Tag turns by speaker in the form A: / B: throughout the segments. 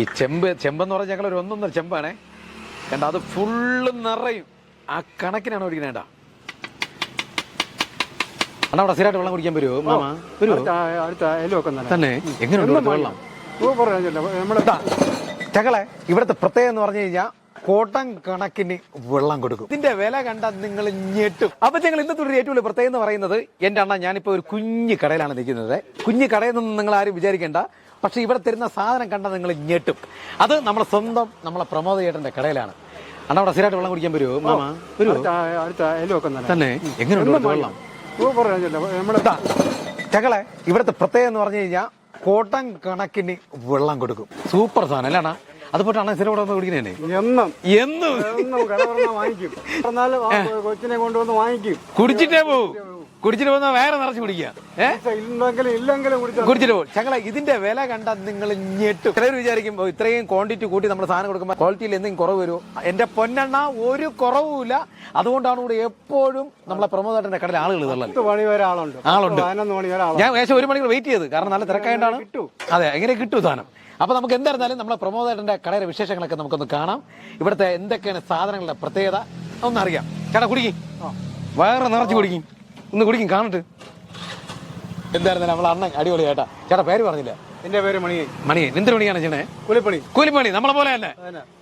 A: ഈ ചെമ്പ് ചെമ്പെന്ന് പറഞ്ഞാൽ ഞങ്ങൾ ഒരു ഒന്നൊന്നര ചെമ്പാണേ. കണ്ട അത് ഫുള്ള് നിറയും. ആ കണക്കിനാണ് കുടിക്കണേണ്ട അണ്ണാ അവിടെ സ്ഥിരമായിട്ട് വെള്ളം കുടിക്കാൻ വരുമോ മാമ വരുമോ
B: അടുത്ത അടുത്ത തന്നെ.
A: എങ്ങനെയുണ്ട് ഇവിടുത്തെ വെള്ളം? പ്രത്യേകത എന്ന് പറഞ്ഞു കഴിഞ്ഞാൽ കോട്ടം കണക്കിന് വെള്ളം കൊടുക്കും. ഇതിന്റെ വില കണ്ട നിങ്ങൾ ഞെട്ടും. അപ്പൊ ഞങ്ങൾ ഇന്നത്തെ ഒരു ഏറ്റവും വലിയ പ്രത്യേകം എന്ന് പറയുന്നത് എന്റെ അണ്ണ ഞാനിപ്പോ ഒരു കുഞ്ഞു കടയിലാണ് നിൽക്കുന്നത്. കുഞ്ഞു കടയിൽ നിന്ന് നിങ്ങൾ ആരും വിചാരിക്കേണ്ട. പക്ഷെ ഇവിടെ തരുന്ന സാധനം കണ്ടാൽ നിങ്ങൾ ഞെട്ടും. അത് നമ്മുടെ സ്വന്തം നമ്മളെ പ്രമോദ ചേട്ടന്റെ കടയിലാണ്. അണ്ണ അവിടെ സ്ഥിരമായിട്ട് വെള്ളം കുടിക്കാൻ വരുമോ മാമ
B: തന്നെ.
A: എങ്ങനെയുണ്ട് വെള്ളം? ചകളെ ഇവിടുത്തെ പ്രത്യേകത എന്ന് പറഞ്ഞു കഴിഞ്ഞാൽ കോട്ടം കണക്കിന് വെള്ളം കൊടുക്കും. സൂപ്പർ സാധനം അല്ലേണ അതുപോട്ടാണ് സ്ഥിരം കുടിക്കുന്നേ വന്ന്
B: എന്നും.
A: എന്നും?
B: വാങ്ങിക്കും. കൊച്ചിനെ കൊണ്ടുവന്ന് വാങ്ങിക്കും.
A: കുടിച്ചിട്ടേ പോവും. കുടിച്ചിട്ട് പോകുന്ന വേറെ നിറച്ച് കുടിക്കുക. കുടിച്ചിട്ട് പോകും ചങ്ങളെ ഇതിന്റെ വില കണ്ടാൽ നിങ്ങൾ ഞെട്ടും. ചിലർ വിചാരിക്കുമ്പോൾ "ഓ, ഇത്രയും ക്വാണ്ടിറ്റി കൂട്ടി നമ്മൾ സാധനം കൊടുക്കുമ്പോൾ ക്വാളിറ്റിയിൽ എന്തെങ്കിലും കുറവ് വരുമോ എന്റെ പൊന്നെണ്ണ ഒരു കുറവുമില്ല. അതുകൊണ്ടാണ് ഇവിടെ എപ്പോഴും നമ്മളെ പ്രമോദാട്ടന്റെ കടയിൽ ആളുകൾ
B: ആളുണ്ട്.
A: ഞാൻ ഏകദേശം ഒരു മണിക്കൂർ വെയിറ്റ് ചെയ്ത്. കാരണം നല്ല തിരക്കായിട്ടാണ്. അതെ എങ്ങനെ കിട്ടും സാധനം. അപ്പൊ നമുക്ക് എന്തായിരുന്നാലും നമ്മളെ പ്രമോദേട്ടന്റെ കടയുടെ വിശേഷങ്ങളൊക്കെ നമുക്കൊന്ന് കാണാം. ഇവിടുത്തെ എന്തൊക്കെയാണ് സാധനങ്ങളുടെ പ്രത്യേകത? ഒന്നറിയാം ചേട്ടാ കുടിക്കും. വേറെ നിറച്ച് കുടിക്കും. ഒന്ന് കുടിക്കും കാണട്ടെ. എന്തായിരുന്നു നമ്മൾ അണ്ണൻ? അടിപൊളി ചേട്ടാ. ചേട്ടാ പേര് പറഞ്ഞില്ല?
B: എന്റെ പേര് മണി
A: മണി എന്ത് മണിയാണ് ചേട്ടനെ?
B: കൂലിപ്പണി.
A: കൂലിപ്പണി നമ്മളെ പോലെ തന്നെ.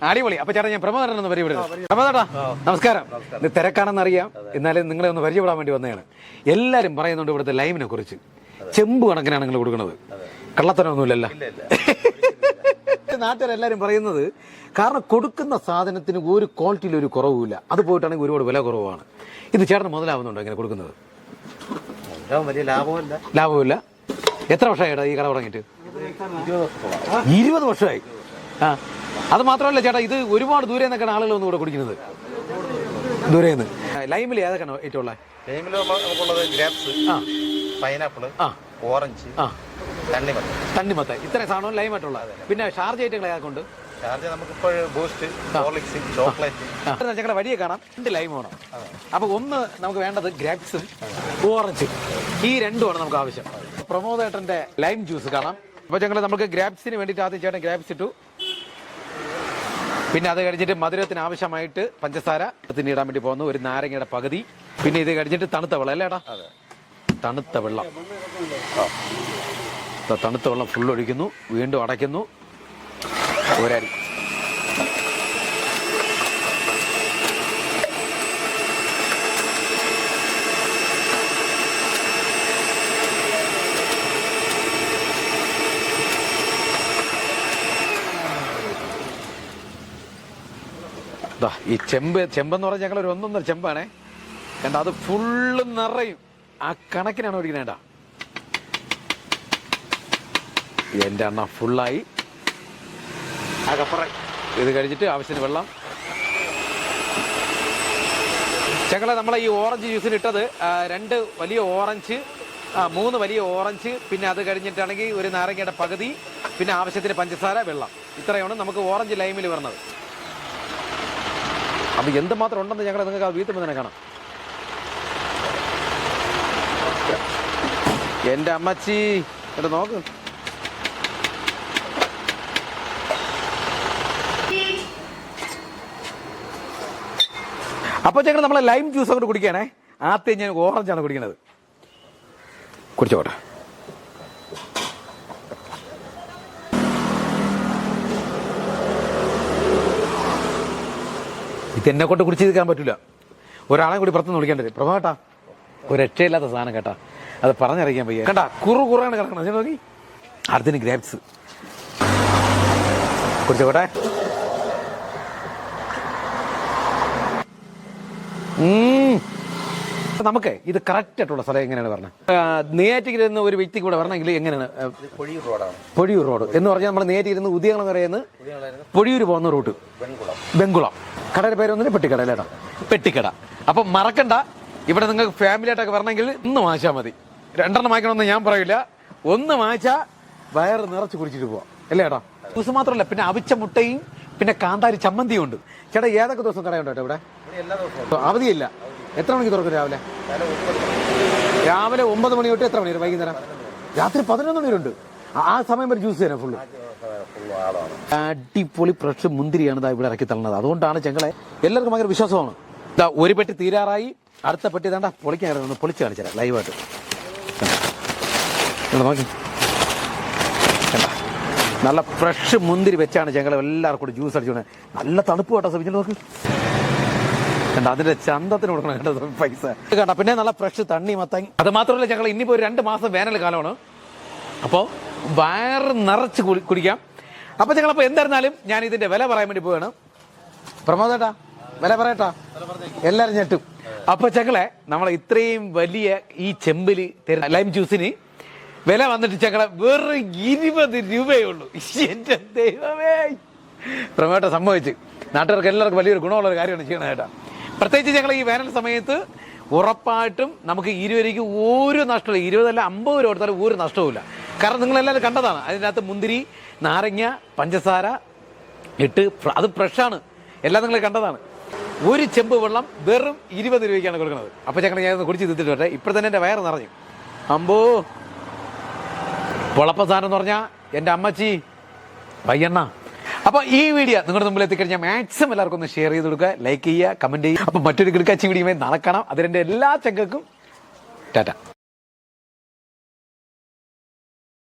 A: അടിപൊളി. അപ്പൊ ചേട്ടാ ഞാൻ പ്രമോദരൻ എന്ന് പരിചയപ്പെടുന്നത് പ്രമോദേട്ടാ നമസ്കാരം. ഇത് തിരക്കാണെന്ന് അറിയാം എന്നാലും നിങ്ങളെ ഒന്ന് പരിചയപ്പെടാൻ വേണ്ടി വന്നതാണ്. എല്ലാരും പറയുന്നുണ്ട് ഇവിടുത്തെ ലൈമിനെ കുറിച്ച്. ചെമ്പ് കണക്കിനാണ് നിങ്ങൾ കൊടുക്കുന്നത്. കള്ളത്തനമൊന്നുമില്ലല്ലോ നാട്ടുകാരെല്ലാരും പറയുന്നത് കാരണം കൊടുക്കുന്ന സാധനത്തിന് ഒരു ക്വാളിറ്റിയിൽ ഒരു കുറവുമില്ല. അത് പോയിട്ടാണെങ്കിൽ ഒരുപാട് വില കുറവാണ്. ഇത് ചേട്ടന് മുതലാവുന്നുണ്ടോ ഇങ്ങനെ കൊടുക്കുന്നത്?
C: ലാഭമല്ല
A: എത്ര വർഷമായി ഈ കട തുടങ്ങിയിട്ട്? ഇരുപത് വർഷമായി. ആ. അത് മാത്രമല്ല ചേട്ടാ ഇത് ഒരുപാട് ദൂരെ നിന്നൊക്കെയാണ് ആളുകൾ ഒന്നും കൂടെ കുടിക്കുന്നത്. ദൂരെ നിന്ന്. ലൈമിൽ ഏതൊക്കെയാണ് ഏറ്റവും ഉള്ളത്?
C: ലൈമിൽ നമുക്കുള്ളത് ഗ്രാപ്സ്
A: ആ.
C: പൈനാപ്പിൾ
A: ആ.
C: ഓറഞ്ച്
A: ആ.
C: തണ്ണിമത്തൻ.
A: തണ്ണിമത്ത ഇത്രയും സാധനവും ലൈമായിട്ടുള്ളത് പിന്നെ ഷാർജ് ഐറ്റങ്ങൾ ഏതൊക്കെ
C: ചാർജ് നമുക്കിപ്പോൾ ബൂസ്റ്റ് ഹോർലിക്സ് ചോക്ലേറ്റ്
A: ഞങ്ങളുടെ വഴിയെ കാണാം. രണ്ട് ലൈം വേണം. അപ്പൊ ഒന്ന് നമുക്ക് വേണ്ടത് ഗ്രാപ്സും ഓറഞ്ചും ഈ രണ്ടുമാണ് നമുക്ക് ആവശ്യം. പ്രമോദേട്ടന്റെ ലൈം ജ്യൂസ് കാണാം. അപ്പൊ ഞങ്ങൾ നമുക്ക് ഗ്രാപ്സിന് വേണ്ടിയിട്ട് ആദ്യം ചേട്ടൻ ഗ്രാപ്സ് ഇട്ടു. പിന്നെ അത് കഴിഞ്ഞിട്ട് മധുരത്തിന് ആവശ്യമായിട്ട് പഞ്ചസാര ഇടാൻ വേണ്ടി പോകുന്നു. ഒരു നാരങ്ങയുടെ പകുതി. പിന്നെ ഇത് കഴിഞ്ഞിട്ട് തണുത്ത വെള്ളം അല്ലേടാ തണുത്ത വെള്ളം. തണുത്ത വെള്ളം ഫുൾ ഒഴിക്കുന്നു. വീണ്ടും അടയ്ക്കുന്നു. ഒരരി ദാ ഈ ചെമ്പ് ചെമ്പെന്ന് പറഞ്ഞാൽ ഞങ്ങൾ ഒരു ഒന്നൊന്നര ചെമ്പാണേ. കണ്ട അത് ഫുള്ള് നിറയും. ആ കണക്കിനാണ് ഒഴിക്കണേണ്ട എന്റെ അണ്ണ ഫുള്ളായി. അകപ്പറ ഇത് കഴിച്ചിട്ട് ആവശ്യത്തിന് വെള്ളം. ഞങ്ങളെ നമ്മളെ ഈ ഓറഞ്ച് ജ്യൂസിൽ ഇട്ടത് രണ്ട് വലിയ ഓറഞ്ച് മൂന്ന് വലിയ ഓറഞ്ച് പിന്നെ അത് കഴിഞ്ഞിട്ടാണെങ്കിൽ ഒരു നാരങ്ങയുടെ പകുതി പിന്നെ ആവശ്യത്തിന് പഞ്ചസാര വെള്ളം. ഇത്രയാണ് നമുക്ക് ഓറഞ്ച് ലൈമിൽ വരുന്നത്. അപ്പം എന്തുമാത്രം ഉണ്ടെന്ന് ഞങ്ങൾ നിങ്ങൾക്ക് ആ വീട്ടിൽ തന്നെ കാണാം. എന്റെ അമ്മച്ചി എന്നിട്ട് നോക്ക്. അപ്പൊ ചേട്ടൻ നമ്മളെ ലൈം ജ്യൂസ് അങ്ങോട്ട് കുടിക്കുകയാണേ ആദ്യം ഞാൻ ഓറഞ്ചാണ് കുടിക്കുന്നത് കുടിച്ചോട്ടെ ഇത് എന്നെ കൊണ്ട് കുടിച്ച് തീർക്കാൻ പറ്റില്ല. ഒരാളെ കൂടി പുറത്തുനിന്ന് വിളിക്കേണ്ടത് പ്രഭാട്ടാ ഒരു രക്ഷയില്ലാത്ത സാധനം കേട്ടാ. അത് പറഞ്ഞറിയിക്കാൻ വയ്യ. കേട്ടാ കുറു കുറയാണ് കിടക്കണം നോക്കി. അടുത്തിന് ഗ്രാപ്സ് കുടിച്ചോട്ടെ നമുക്ക് ഇത് കറക്റ്റ് ആയിട്ടുള്ള സ്ഥലം എങ്ങനെയാണ് പറഞ്ഞത് നേറ്റിൽ നിന്ന് ഒരു വ്യക്തി കൂടെ വരണമെങ്കിൽ എങ്ങനെയാണ്?
C: പൊഴിയൂർ റോഡാണ്.
A: പൊഴിയൂർ റോഡ്. എന്ന് പറഞ്ഞാൽ നമ്മൾ നേറ്റിരുന്ന് ഉദയകുളം വരെയെന്ന് പൊഴിയൂർ പോകുന്ന റൂട്ട്. ബംഗുളം കടയുടെ പേര് ഒന്നിന് പെട്ടിക്കട അല്ലേടാ പെട്ടിക്കട. അപ്പം മറക്കണ്ട. ഇവിടെ നിങ്ങൾക്ക് ഫാമിലി ആയിട്ടൊക്കെ വരണമെങ്കിൽ ഒന്ന് വാങ്ങിച്ചാൽ മതി. രണ്ടെണ്ണം വാങ്ങിക്കണമെന്ന് ഞാൻ പറയില്ല. ഒന്ന് വാങ്ങിച്ചാൽ വയറ് നിറച്ച് കുടിച്ചിട്ട് പോവാം. അല്ലേ ഏട്ടാ? ദിവസം മാത്രമല്ല പിന്നെ അവിച്ച മുട്ടയും പിന്നെ കാന്താരി ചമ്മന്തിയും ഉണ്ട് ചേട്ടാ ഏതൊക്കെ ദിവസം കടയുണ്ടോ ഇവിടെ? അവധിയില്ല. എത്ര മണിക്ക് തുറക്കും രാവിലെ? രാവിലെ ഒമ്പത് മണി തൊട്ട് എത്ര മണി വരെ വൈകുന്നേരം? രാത്രി പതിനൊന്ന് മണി ഉണ്ട്. ആ- സമയം വരെ ജ്യൂസ് തരാം ഫുള്ള്? അടിപൊളി ഫ്രഷ് മുന്തിരിയാണ് ഇതാ ഇവിടെ ഇറക്കി തള്ളുന്നത്. അതുകൊണ്ടാണ് ചെങ്കളെ എല്ലാവർക്കും ഭയങ്കര വിശ്വാസമാണ്. ഇതാ ഒരു പെട്ടി തീരാറായി. അടുത്ത പെട്ടി വേണ്ട പൊളിക്കാൻ പൊളിച്ച് കാണിച്ചു ലൈവായിട്ട്. നോക്കി? നല്ല ഫ്രഷ് മുന്തിരി വെച്ചാണ് ഞങ്ങൾ എല്ലാവർക്കും കൂടി ജ്യൂസ് അടിച്ചോണ്ട് നല്ല തണുപ്പ് കേട്ടോ ശ്രമിച്ചു നോക്ക് കണ്ട അതിന്റെ ചന്തത്തിന് കൊടുക്കണം പൈസ. കണ്ട പിന്നെ നല്ല ഫ്രഷ് തണ്ണി മത്തങ്ങ. അത് മാത്രമല്ല ഞങ്ങൾ ഇനിയിപ്പോ ഒരു രണ്ട് മാസം വേനൽ കാലമാണ്. അപ്പോൾ വയറ് നിറച്ച് കുടിക്കാം കുടിക്കാം അപ്പോൾ ഞങ്ങളപ്പോൾ എന്തായിരുന്നാലും ഞാൻ ഇതിന്റെ വില പറയാൻ വേണ്ടി പോവാണ്. പ്രമോദേട്ടാ വില പറയട്ടാ? എല്ലാരും ഞെട്ടും. അപ്പൊ ഞങ്ങളെ നമ്മൾ ഇത്രയും വലിയ ഈ ചെമ്പിൽ തരുന്ന ലൈം ജ്യൂസിന് വില വന്നിട്ട് ഞങ്ങളെ വെറും ഇരുപത് രൂപയേ ഉള്ളൂ. എന്റെ ദൈവമേ. പ്രമേട്ട സംഭവിച്ച്. നാട്ടുകാർക്ക് എല്ലാവർക്കും വലിയൊരു ഗുണമുള്ള ഒരു കാര്യമാണ് ചെയ്യണത് ചേട്ടാ പ്രത്യേകിച്ച് ഞങ്ങൾ ഈ വേനൽ സമയത്ത് ഉറപ്പായിട്ടും നമുക്ക് ഇരുവരിക്ക് ഒരു നഷ്ടമില്ല ഇരുപതല്ല അമ്പത് രൂപ കൊടുത്താലും ഒരു നഷ്ടവുമില്ല കാരണം നിങ്ങൾ എല്ലാവരും കണ്ടതാണ്. അതിനകത്ത് മുന്തിരി നാരങ്ങ പഞ്ചസാര ഇട്ട് അത് ഫ്രഷാണ് എല്ലാം നിങ്ങൾ കണ്ടതാണ്. ഒരു ചെമ്പ് വെള്ളം വെറും ഇരുപത് രൂപയ്ക്കാണ് കൊടുക്കുന്നത്. അപ്പോൾ ഞങ്ങൾ ഞാൻ കുടിച്ച് തിന്നിട്ട് വരട്ടെ. ഇപ്പോൾ തന്നെ എന്റെ വയറ് നിറഞ്ഞു. അമ്പോ. പൊളപ്പ സാധനം എന്ന് പറഞ്ഞാൽ എന്റെ അമ്മച്ചി പയ്യണ്ണ. അപ്പോൾ ഈ വീഡിയോ നിങ്ങളുടെ മുമ്പിൽ എത്തിക്കഴിഞ്ഞാൽ മാക്സിമം എല്ലാവർക്കും ഒന്ന് ഷെയർ ചെയ്ത് കൊടുക്കുക ലൈക്ക് ചെയ്യുക കമന്റ് ചെയ്യുക. അപ്പോൾ മറ്റൊരു കിടക്കാച്ചി വീഡിയോ നടക്കണം കാണാം. അതിന്റെ എല്ലാ ചങ്കൾക്കും ടാറ്റ.